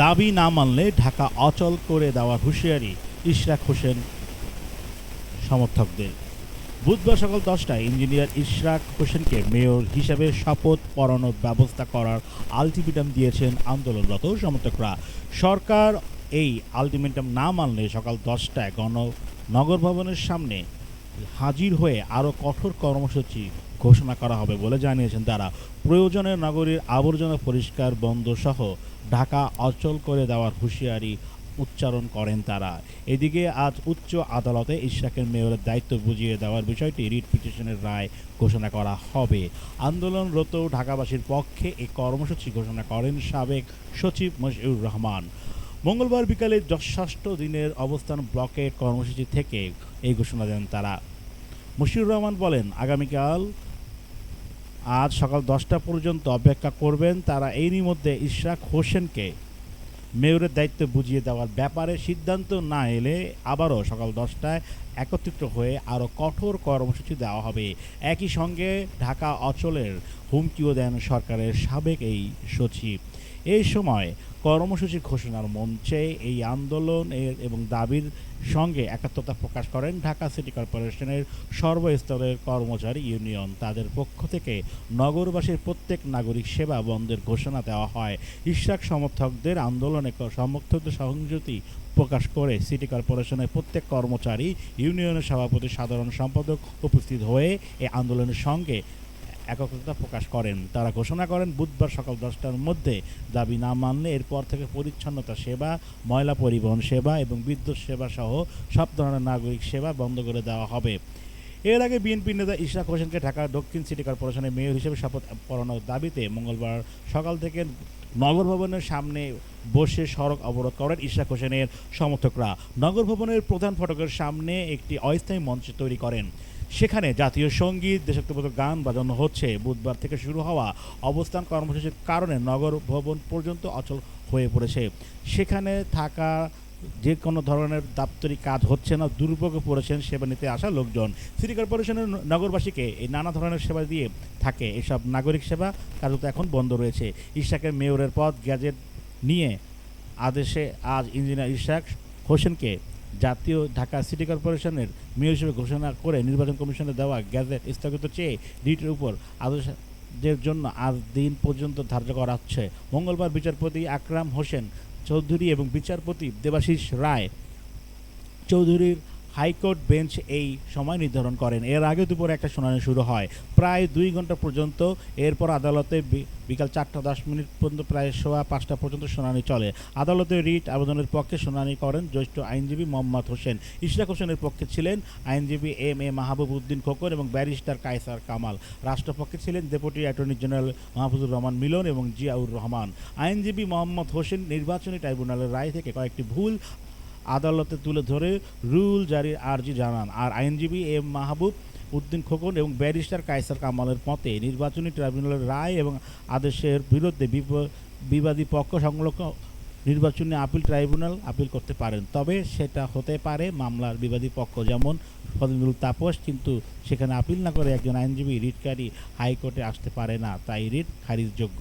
দাবি না মানলে ঢাকা অচল করে দেওয়ার হুঁশিয়ারি ইশরাক হোসেন সমর্থকদের। বুধবার সকাল দশটায় ইঞ্জিনিয়ার ইশরাক হোসেনকে মেয়র হিসাবে শপথ পড়ানোর ব্যবস্থা করার আলটিমেটাম দিয়েছেন আন্দোলনরত সমর্থকরা। সরকার এই আলটিমেটাম না মানলে সকাল দশটায় গণ নগর ভবনের সামনে হাজির হয়ে আরও কঠোর কর্মসূচি ঘোষণা করা হবে বলে জানিয়েছেন তারা। প্রয়োজনে নগরীর আবর্জনা পরিষ্কার বন্ধ সহ ঢাকা অচল করে দেওয়ার হুঁশিয়ারি উচ্চারণ করেন তারা। এদিকে আজ উচ্চ আদালতে ইশরাকের মেয়রের দায়িত্ব বুঝিয়ে দেওয়ার বিষয়টি রিট পিটিশনের রায় ঘোষণা করা হবে। আন্দোলনরত ঢাকাবাসীর পক্ষে এই কর্মসূচি ঘোষণা করেন সাবেক সচিব মশিউর রহমান। মঙ্গলবার বিকালে ষষ্ঠ দিনের অবস্থান ব্লকের কর্মসূচি থেকে এই ঘোষণা দেন তারা। মশিউর রহমান বলেন, আগামীকাল আজ সকাল দশটা পর্যন্ত অপেক্ষা করবেন তারা। এরই মধ্যে ইশরাক হোসেনকে মেয়রের দায়িত্ব বুঝিয়ে দেওয়ার ব্যাপারে সিদ্ধান্ত না এলে আবারও সকাল দশটায় একত্রিত হয়ে আরও কঠোর কর্মসূচি দেওয়া হবে। একই সঙ্গে ঢাকা অচলের হুমকিও দেন সরকারের সাবেক এই সচিব। এই সময় কর্মসূচি ঘোষণার মঞ্চে এই আন্দোলন এবং দাবির সঙ্গে একাত্মতা প্রকাশ করেন ঢাকা সিটি কর্পোরেশনের সর্বস্তরের কর্মচারী ইউনিয়ন। তাদের পক্ষ থেকে নগরবাসীর প্রত্যেক নাগরিক সেবা বন্ধের ঘোষণা দেওয়া হয়। ইশরাক সমর্থকদের আন্দোলনে সমর্থকদের সংযুতি প্রকাশ করে সিটি কর্পোরেশনের প্রত্যেক কর্মচারী ইউনিয়নের সভাপতি সাধারণ সম্পাদক উপস্থিত হয়ে এই আন্দোলনের সঙ্গে এককতা প্রকাশ করেন। তারা ঘোষণা করেন, বুধবার সকাল দশটার মধ্যে দাবি না মানলে এরপর থেকে পরিচ্ছন্নতা সেবা, ময়লা পরিবহন সেবা এবং বিদ্যুৎ সেবা সহ সব ধরনের নাগরিক সেবা বন্ধ করে দেওয়া হবে। এর আগে বিএনপি নেতা ইশরাক হোসেনকে ঢাকা দক্ষিণ সিটি কর্পোরেশনের মেয়র হিসেবে শপথ পড়ানোর দাবিতে মঙ্গলবার সকাল থেকে নগর ভবনের সামনে বসে সড়ক অবরোধ করেন ইশরাক হোসেনের সমর্থকরা। নগর ভবনের প্রধান ফটকের সামনে একটি অস্থায়ী মঞ্চ তৈরি করেন। সেখানে জাতীয় সংগীত, দেশাত্মবোধক গান বাজানো হচ্ছে। বুধবার থেকে শুরু হওয়া অবস্থান কর্মসূচির কারণে নগর ভবন পর্যন্ত অচল হয়ে পড়েছে। সেখানে থাকা যে কোনো ধরনের দাপ্তরিক কাজ হচ্ছে না, দুর্ভোগে পড়েছেন সেবা নিতে আসা লোকজন। সিটি কর্পোরেশনের নগরবাসীকে এই নানা ধরনের সেবা দিয়ে থাকে এসব নাগরিক সেবা। কার্যত এখন বন্ধ রয়েছে। ইশাকের মেয়রের পদ গ্যাজেট নিয়ে আদেশে আজ ইঞ্জিনিয়ার ইশাক হোসেনকে জাতীয় ঢাকা সিটি কর্পোরেশনের মেয়র হিসেবে ঘোষণা করে নির্বাচন কমিশনের দেওয়া গ্যাজেট স্থগিত চেয়ে রিটের উপর আদেশের জন্য আজ দিন পর্যন্ত ধার্য করা হচ্ছে। মঙ্গলবার বিচারপতি আকরাম হোসেন চৌধুরী এবং বিচারপতি দেবাশিস রায় চৌধুরীর হাইকোর্ট বেঞ্চ এই সময় নির্ধারণ করেন। এর আগে দুপুরে একটা শুনানি শুরু হয়। প্রায় দুই ঘণ্টা পর্যন্ত এরপর আদালতে বিকাল চারটা দশ মিনিট পর্যন্ত, প্রায় সোয়া পাঁচটা পর্যন্ত শুনানি চলে। আদালতে রিট আবেদনের পক্ষে শুনানি করেন জ্যেষ্ঠ আইনজীবী মোহাম্মদ হোসেন। ইশরাক হোসেনের পক্ষে ছিলেন আইনজীবী এম এ মাহবুব উদ্দিন খোকন এবং ব্যারিস্টার কায়সার কামাল। রাষ্ট্রপক্ষে ছিলেন deputy attorney general Mahfuzur Rahman Milon এবং জিয়াউর রহমান। আইনজীবী মোহাম্মদ হোসেন নির্বাচনী ট্রাইব্যুনালের রায় থেকে কয়েকটি ভুল আদালতে তুলে ধরে রুল জারির আর্জি জানান। আর আইনজীবী এম মাহবুব উদ্দিন খোকন এবং ব্যারিস্টার কায়সার কামালের মতে, নির্বাচনী ট্রাইব্যুনালের রায় এবং আদেশের বিরুদ্ধে বিবাদী পক্ষ সংলগ্ন নির্বাচনী আপিল ট্রাইব্যুনাল আপিল করতে পারেন। তবে সেটা হতে পারে মামলার বিবাদী পক্ষ, যেমন ফজলুল তাপস, কিন্তু সেখানে আপিল না করে একজন আইনজীবী রিটকারী হাইকোর্টে আসতে পারে না। তাই রিট খারিজযোগ্য।